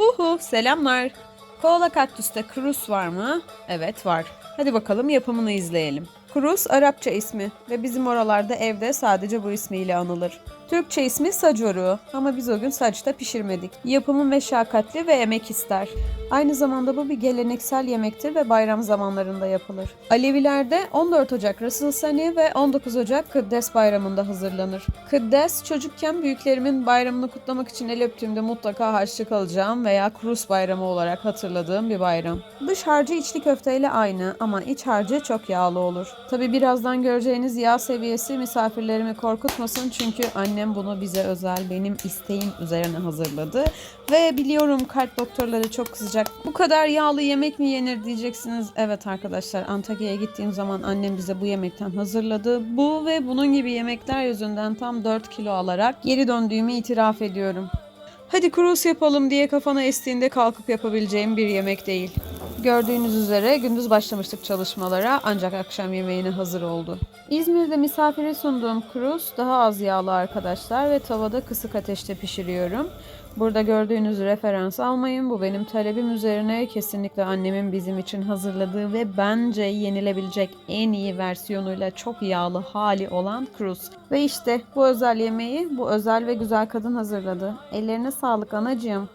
Huhu selamlar. Koala kaktüste krus var mı? Evet var. Hadi bakalım yapımını izleyelim. Krus Arapça ismi ve bizim oralarda evde sadece bu ismiyle anılır. Türkçe ismi sacoru ama biz o gün saçta pişirmedik. Yapımı meşakkatli ve emek ister. Aynı zamanda bu bir geleneksel yemektir ve bayram zamanlarında yapılır. Alevilerde 14 Ocak Rasıl ve 19 Ocak Kıddes Bayramı'nda hazırlanır. Kıddes çocukken büyüklerimin bayramını kutlamak için el öptüğümde mutlaka harçlık alacağım veya Krus Bayramı olarak hatırladığım bir bayram. Dış harcı içli köfteyle aynı ama iç harcı çok yağlı olur. Tabi birazdan göreceğiniz yağ seviyesi misafirlerimi korkutmasın çünkü annem bunu bize özel benim isteğim üzerine hazırladı. Ve biliyorum kalp doktorları çok kızacak. Bu kadar yağlı yemek mi yenir diyeceksiniz. Evet arkadaşlar Antakya'ya gittiğim zaman annem bize bu yemekten hazırladı. Bu ve bunun gibi yemekler yüzünden tam 4 kilo alarak geri döndüğümü itiraf ediyorum. Hadi krus yapalım diye kafana estiğinde kalkıp yapabileceğim bir yemek değil. Gördüğünüz üzere gündüz başlamıştık çalışmalara ancak akşam yemeğine hazır oldu. İzmir'de misafire sunduğum krus daha az yağlı arkadaşlar ve tavada kısık ateşte pişiriyorum. Burada gördüğünüz referans almayın. Bu benim talebim üzerine kesinlikle annemin bizim için hazırladığı ve bence yenilebilecek en iyi versiyonuyla çok yağlı hali olan krus. Ve işte bu özel yemeği bu özel ve güzel kadın hazırladı. Ellerine sağlık anacığım.